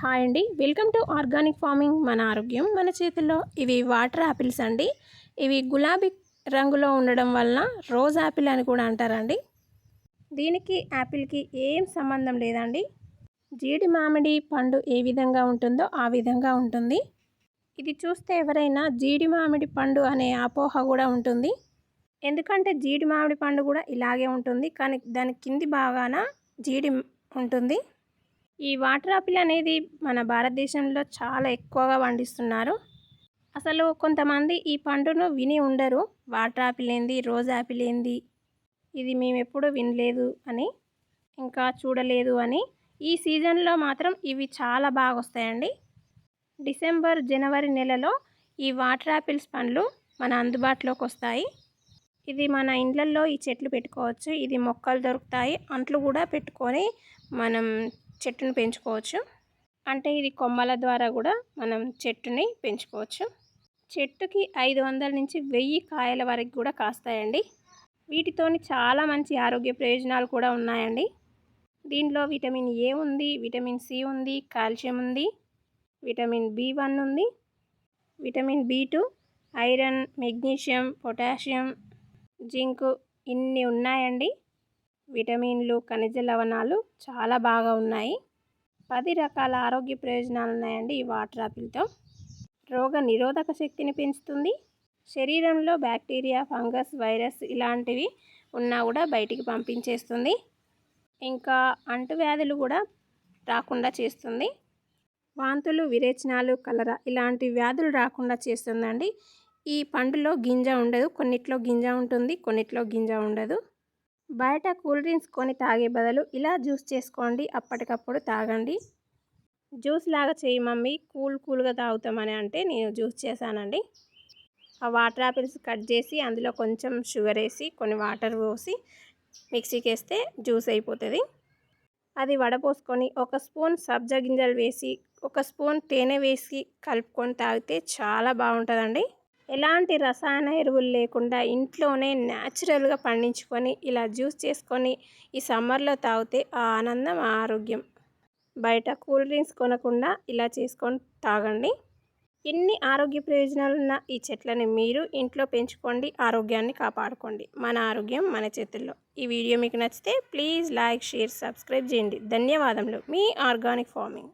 Hi అండి. Welcome to organic farming మన ఆరోగ్యం. మన చేతుల్లో ఇవి వాటర్ యాపిల్స్ అండి. ఇవి గులాబీ రంగులో ఉండడం వలన రోజ్ యాపిల్ అని కూడా అంటారండి. దీనికి యాపిల్కి ఏం సంబంధం లేదండి. జీడి మామిడి పండు ఏ విధంగా ఉంటుందో ఆ విధంగా ఉంటుంది. ఇది చూస్తే ఎవరైనా జీడి మామిడి పండు అనే అపోహ కూడా ఉంటుంది. ఎందుకంటే జీడి మామిడి పండు కూడా ఇలాగే ఉంటుంది. కానీ దాని కింది బాగాన జీడి ఉంటుంది. ఈ వాటర్ ఆపిల్ అనేది మన భారతదేశంలో చాలా ఎక్కువగా పండిస్తున్నారు. అసలు కొంతమంది ఈ పండును విని ఉండరు. వాటర్ ఆపిల్ ఏంది? రోజ్ ఆపిల్ ఏంది? ఇది మేము ఎప్పుడూ వినలేదు అని ఇంకా చూడలేదు అని. ఈ సీజన్లో మాత్రం ఇవి చాలా బాగా వస్తాయండి. డిసెంబర్ జనవరి నెలలో ఈ వాటర్ ఆపిల్స్ పండ్లు మన అందుబాటులోకి వస్తాయి. ఇది మన ఇండ్లల్లో ఈ చెట్లు పెట్టుకోవచ్చు. ఇది మొక్కలు దొరుకుతాయి. అంట్లు కూడా పెట్టుకొని మనం చెట్టును పెంచుకోవచ్చు. అంటే ఇది కొమ్మల ద్వారా కూడా మనం చెట్టుని పెంచుకోవచ్చు. చెట్టుకి ఐదు వందల నుంచి వెయ్యి కాయల వరకు కూడా కాస్తాయండి. వీటితోని చాలా మంచి ఆరోగ్య ప్రయోజనాలు కూడా ఉన్నాయండి. దీనిలో విటమిన్ ఏ ఉంది విటమిన్ సి ఉంది కాల్షియం ఉంది విటమిన్ బి వన్ ఉంది vitamin B two iron magnesium potassium zinc ఇన్ని ఉన్నాయండి. విటమిన్లు ఖనిజ లవణాలు చాలా బాగా ఉన్నాయి. పది రకాల ఆరోగ్య ప్రయోజనాలు ఉన్నాయండి ఈ వాటర్ ఆపిల్తో. రోగ నిరోధక శక్తిని పెంచుతుంది. శరీరంలో బ్యాక్టీరియా ఫంగస్ వైరస్ ఇలాంటివి ఉన్నా కూడా బయటికి పంపించేస్తుంది. ఇంకా అంటువ్యాధులు కూడా రాకుండా చేస్తుంది. వాంతులు విరేచనాలు కలరా ఇలాంటి వ్యాధులు రాకుండా చేస్తుందండి. ఈ పండులో గింజ ఉండదు. కొన్నిట్లో గింజ ఉంటుంది కొన్నిట్లో గింజ ఉండదు. బయట కూల్ డ్రింక్స్ కొని తాగే బదులు ఇలా జ్యూస్ చేసుకోండి. అప్పటికప్పుడు తాగండి. జ్యూస్ లాగా చేయి మమ్మీ. కూల్ కూల్గా తాగుతామని అంటే నేను జ్యూస్ చేశానండి. ఆ వాటర్ ఆపిల్స్ కట్ చేసి అందులో కొంచెం షుగర్ వేసి కొన్ని వాటర్ పోసి మిక్సీకి వేస్తే జ్యూస్ అయిపోతుంది. అది వడపోసుకొని ఒక స్పూన్ సబ్జా గింజలు వేసి ఒక స్పూన్ తేనె వేసి కలుపుకొని తాగితే చాలా బాగుంటుందండి. ఎలాంటి రసాయన ఎరువులు లేకుండా ఇంట్లోనే న్యాచురల్గా పండించుకొని ఇలా జ్యూస్ చేసుకొని ఈ సమ్మర్లో తాగితే ఆ ఆనందం ఆరోగ్యం. బయట కూల్ డ్రింక్స్ కొనకుండా ఇలా చేసుకొని తాగండి. ఎన్ని ఆరోగ్య ప్రయోజనాలు ఉన్న ఈ చెట్లని మీరు ఇంట్లో పెంచుకోండి ఆరోగ్యాన్ని కాపాడుకోండి. మన ఆరోగ్యం మన చేతుల్లో. ఈ వీడియో మీకు నచ్చితే ప్లీజ్ లైక్ షేర్ సబ్స్క్రైబ్ చేయండి. ధన్యవాదములు. మీ ఆర్గానిక్ ఫార్మింగ్.